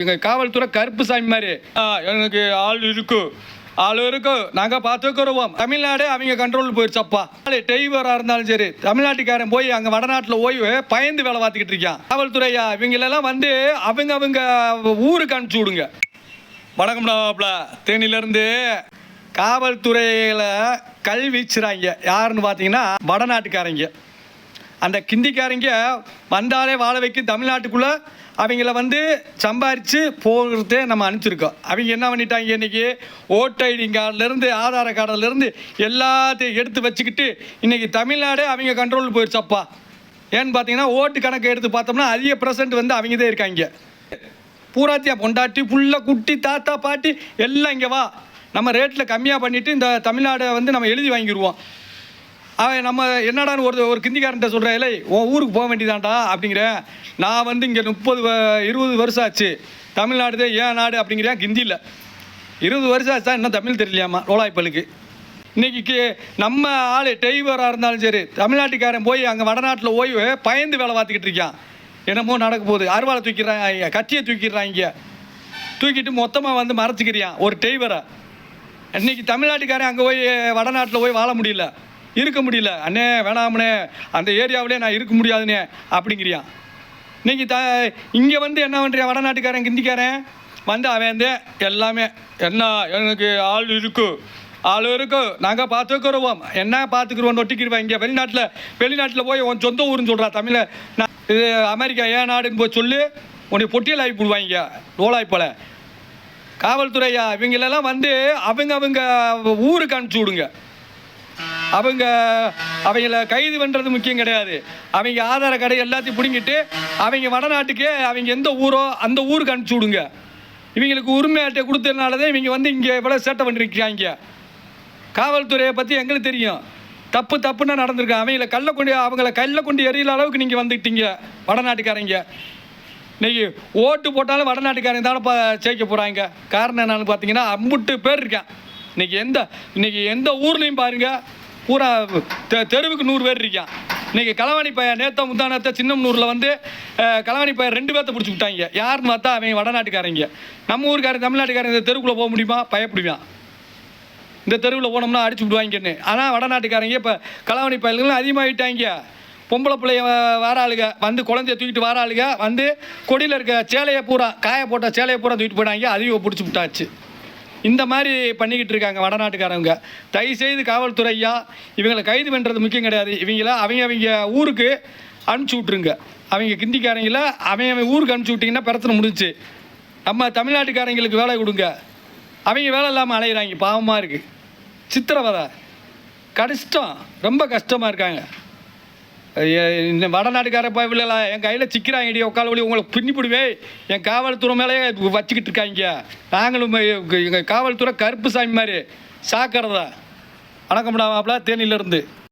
எங்கள் காவல்துறை கருப்பு சாமி மாதிரி. ஆ, எனக்கு ஆள் இருக்கு. ஆள் இருக்கு. நாங்கள் பார்த்துக்கிறோம் தமிழ்நாடு அவங்க கண்ட்ரோல் போயிடுச்சப்பா. டெய்வராக இருந்தாலும் சரி தமிழ்நாட்டுக்காரன் போய் அங்கே வடநாட்டில் போய் பயந்து வேலை பார்த்துக்கிட்டு இருக்கான். காவல்துறையா? இவங்களெல்லாம் வந்து அவங்க அவங்க ஊருக்கு அனுப்பிச்சி விடுங்க. வணக்கம்டாப்ல தேனியிலேருந்து காவல்துறையில் கல்விச்சுறாங்க யாருன்னு பார்த்தீங்கன்னா வடநாட்டுக்காரங்க. அந்த கிந்திக்காரங்க வந்தாலே வாழ வைக்கும் தமிழ்நாட்டுக்குள்ளே அவங்கள வந்து சம்பாரித்து போகிறதே நம்ம அனுப்பிச்சிருக்கோம். அவங்க என்ன பண்ணிட்டாங்க இன்னைக்கு? ஓட்டு ஐடி கார்டுலேருந்து ஆதார கார்டுலேருந்து எல்லாத்தையும் எடுத்து வச்சுக்கிட்டு இன்றைக்கி தமிழ்நாடே அவங்க கண்ட்ரோலுக்கு போயிடுச்சப்பா ஏன்னு பார்த்தீங்கன்னா ஓட்டு கணக்கு எடுத்து பார்த்தோம்னா அதிக பர்சன்ட் வந்து அவங்க தான் இருக்காங்க. பூராத்தியா பொண்டாட்டி புள்ள குட்டி தாத்தா பாட்டி எல்லாம் இங்கே வா. நம்ம ரேட்டில் கம்மியாக பண்ணிவிட்டு இந்த தமிழ்நாடை வந்து நம்ம எழுதி வாங்கிடுவோம் அவன் நம்ம என்னடான்னு ஒரு ஒரு கிந்திக்காரன்ட்ட சொல்கிறேன் இல்லை உன் ஊருக்கு போக வேண்டியதான்டா அப்படிங்கிற. நான் வந்து இங்கே முப்பது இருபது வருஷம் ஆச்சு. தமிழ்நாடு தான் ஏன் நாடு அப்படிங்கிறியா ஹிந்தியில் இருபது வருஷம் ஆச்சா இன்னும் தமிழ் தெரியலையாமா ரோலாய்ப்பலுக்கு. இன்றைக்கி நம்ம ஆள் டெய்வராக இருந்தாலும் சரி தமிழ்நாட்டுக்காரன் போய் அங்கே வடநாட்டில் போய் பயந்து வேலை பார்த்துக்கிட்டு இருக்கான். என்னமோ நடக்க போகுது. அருவாளை தூக்கிடுறாங்க கத்தியை தூக்கிடுறாங்க தூக்கிட்டு மொத்தமாக வந்து மறைச்சிக்கிறியான் ஒரு டெய்வரை இன்றைக்கி தமிழ்நாட்டுக்காரன் அங்கே போய் வடநாட்டில் போய் வாழ முடியல. இருக்க முடியல. அண்ணே வேணாமனே அந்த ஏரியாவிலே நான் இருக்க முடியாதுண்ணே அப்படிங்கிறியான் நீங்கள் த இங்கே வந்து என்ன பண்ணுறியா வடநாட்டுக்காரன் கிந்திக்காரன் வந்து அவன் எல்லாமே என்ன எனக்கு ஆள் இருக்கும் ஆள் இருக்கும் நாங்கள் பார்த்துக்கிறோம் என்ன பார்த்துக்கிறோம் ஒட்டிக்கிடுவேன் இங்கே. வெளிநாட்டில் வெளிநாட்டில் போய் உன் சொந்த ஊருன்னு சொல்கிறா தமிழை. நான் இது அமெரிக்கா ஏன் நாடுன்னு போய் சொல்லி. உன்னை பொட்டியல் ஆகி போடுவாங்க ரோலாய் போல காவல்துறையா? இவங்களெல்லாம் வந்து அவங்க அவங்க ஊருக்கு அனுப்பிச்சி விடுங்க. அவங்க அவங்கள கைது பண்ணுறது முக்கியம் கிடையாது. அவங்க ஆதார கடை எல்லாத்தையும் பிடுங்கிட்டு அவங்க வடநாட்டுக்கு அவங்க எந்த ஊரோ அந்த ஊருக்கு அனுப்பிச்சி விடுங்க. இவங்களுக்கு உரிமை அட்டை கொடுத்ததுனால தான் இவங்க வந்து இங்கே இவ்வளோ சேட்டை பண்ணிருக்காங்க காவல்துறையை பற்றி எங்களுக்கு தெரியும். தப்பு தப்புன்னா நடந்திருக்கு. அவங்கள கல்ல கொண்டு அவங்கள கல்ல கொண்டு எறியல அளவுக்கு நீங்கள் வந்துக்கிட்டீங்க வடநாட்டுக்காரங்க. இன்னைக்கு ஓட்டு போட்டாலும் வடநாட்டுக்காரங்க தானே இப்போ ஜெயிக்க போகிறாங்க காரணம் என்னென்னு பார்த்தீங்கன்னா அம்புட்டு பேர் இருக்கேன். இன்றைக்கி எந்த இன்றைக்கி எந்த ஊர்லேயும் பாருங்கள் பூரா தெ தெருவுக்கு நூறு பேர் இருக்கான் இன்னைக்கு களவாணி பையன் நேத்த முந்தானத்த சின்னம்னூரில் வந்து கலவாணி களவாணி பையன் ரெண்டு பேர்த்த பிடிச்சி விட்டாங்க. யாருன்னு பார்த்தா அவன் வடநாட்டுக்காரங்க. நம்ம ஊருக்காரங்க தமிழ்நாட்டுக்காரங்க இந்த தெருவுக்குள்ளே போக முடியுமா? பயப்படுவான். இந்த தெருவில் போனோம்னா அடிச்சு விடுவாங்கன்னு. ஆனால் வடநாட்டுக்காரங்க இப்போ களவாணி பயல்கள் அதிகமாகிட்டாங்க பொம்பளை பிள்ளைய வார வர ஆளுங்க வந்து குழந்தைய தூக்கிட்டு வர ஆளுங்க வந்து கொடியில் இருக்க சேலையை பூரா காய போட்ட சேலையை பூரா தூக்கிட்டு போயிட்டாங்க. அதையும் பிடிச்சி விட்டாச்சு. இந்த மாதிரி பண்ணிக்கிட்டு இருக்காங்க வடநாட்டுக்காரவங்க. தயவுசெய்து காவல்துறையா இவங்களை கைது பண்ணுறது முக்கியம் கிடையாது. இவங்கள அவங்க அவங்க ஊருக்கு அனுப்பிச்சி விட்ருங்க அவங்க கிந்திக்காரங்கள அவங்க அவன் ஊருக்கு அனுப்பிச்சி விட்டிங்கன்னா பிரச்சனை முடிஞ்சுச்சு. நம்ம தமிழ்நாட்டுக்காரங்களுக்கு வேலை கொடுங்க. அவங்க வேலை இல்லாமல் அலையிறாங்க. பாவமாக இருக்குது சித்திரவதை. கஷ்டம் ரொம்ப கஷ்டமாக இருக்காங்க. இந்த வடநாட்டுக்கார பயவில் என் கையில் சிக்கிறாங்கடி உட்கால வழி உங்களை பின்னிப்பிடுவே என் காவல்துறை மேலே வச்சுக்கிட்டு இருக்காங்க நாங்களும் எங்கள் காவல்துறை கருப்பு சாமி மாதிரி சாக்கிறதா வணக்கம் மாப்பிள தேனியிலேருந்து.